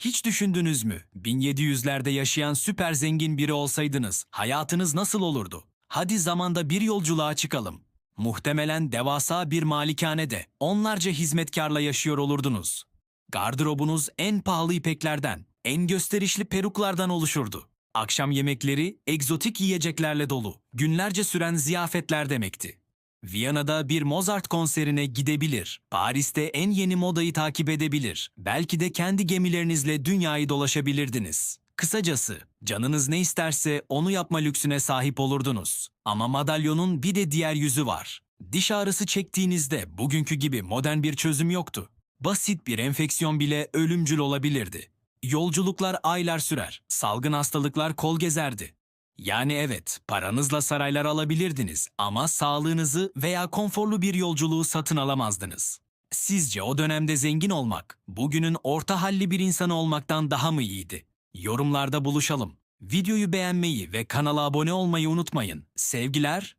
Hiç düşündünüz mü? 1700'lerde yaşayan süper zengin biri olsaydınız hayatınız nasıl olurdu? Hadi zamanda bir yolculuğa çıkalım. Muhtemelen devasa bir malikanede onlarca hizmetkarla yaşıyor olurdunuz. Gardırobunuz en pahalı ipeklerden, en gösterişli peruklardan oluşurdu. Akşam yemekleri egzotik yiyeceklerle dolu, günlerce süren ziyafetler demekti. Viyana'da bir Mozart konserine gidebilir, Paris'te en yeni modayı takip edebilir, belki de kendi gemilerinizle dünyayı dolaşabilirdiniz. Kısacası, canınız ne isterse onu yapma lüksüne sahip olurdunuz. Ama madalyonun bir de diğer yüzü var. Diş ağrısı çektiğinizde bugünkü gibi modern bir çözüm yoktu. Basit bir enfeksiyon bile ölümcül olabilirdi. Yolculuklar aylar sürer, salgın hastalıklar kol gezerdi. Yani evet, paranızla saraylar alabilirdiniz ama sağlığınızı veya konforlu bir yolculuğu satın alamazdınız. Sizce o dönemde zengin olmak, bugünün orta halli bir insanı olmaktan daha mı iyiydi? Yorumlarda buluşalım. Videoyu beğenmeyi ve kanala abone olmayı unutmayın. Sevgiler